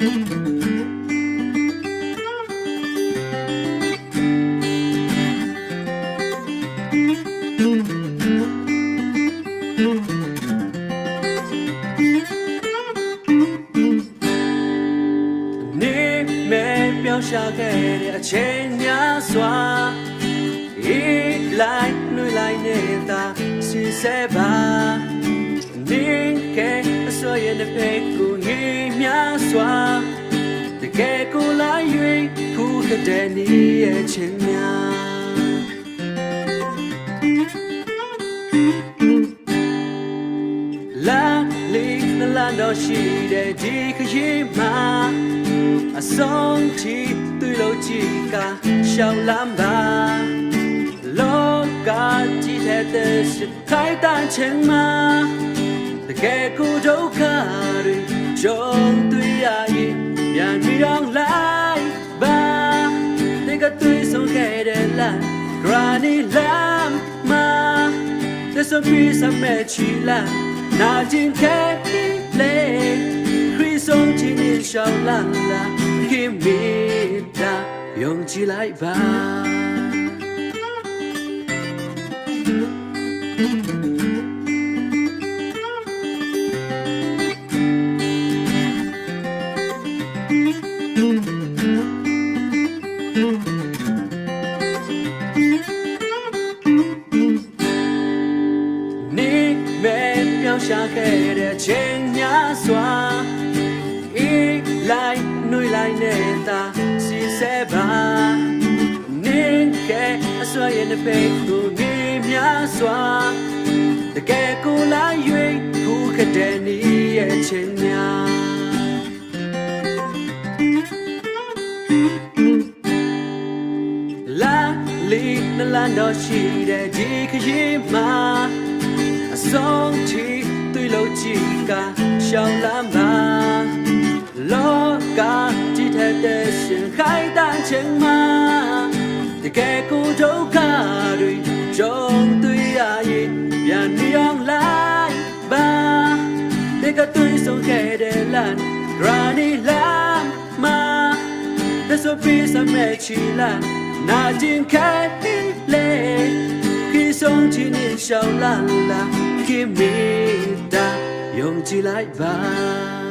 နေမဲ့ပြောင်းရှာခဲ့တဲ့အချိန်များစွာအေးလိုက်နှွေလိုက်နေတာစီစဲပါနေကအစိုးရတဲ့ဖေကိုနေများ စွာတကယ်ကိုလာ၍ဖူးတဲ့နေရဲ့ချင်းများလာလီနလာတော့ရှိတဲ့ဒီခရီးမှာအဆုံးထိသူ့လို့ကြည့်ကရှောင်းလမ်းပါလောကကြည့်တဲ့စခိုင်တန်ချင်မှာတကယ်ကို ပြန်ပြီးအောင်လိုက်ပါဒီကတွေ့ဆုံးခဲ့တဲ့လမ်း Granny Lamb မှာ There's a piece of magic land နာကျင်ခဲ့လေခရစ်ဆုံးချင်းနေရှောင်းလာလာခ ခဲ့တဲ့ချိန်များစွာအေးလိုက်နှွေလိုက်နေတာစီစဲပါနေကအစွမ်းရဲ့တစ်ပိတ်ကိုနေများစွာတကယ်ကိုလာ၍ခုခတဲ့နေရဲ့ချိန်များလာလီနလန်တော့ရှိတဲ့ဒီခရီးမှာအဆုံးထိတွေ့ လို့ကြည့်ကရှောင်းလမ်းပါလောကကြည့်တဲ့ရှင်ခိုင်တန်ချင်မှာတကယ်ကိုဒုက္ခတွေကြုံတွေ့ရရင်ပြန်နေအောင်လိုက်ပါဒီကတွေ့ဆုံးခဲ့တဲ့လမ်း Granny Lamb မှာ There's a piece of magic land နာကျင်ခဲလေခီဆုံးချင်းနေရှောင်း 用起来吧。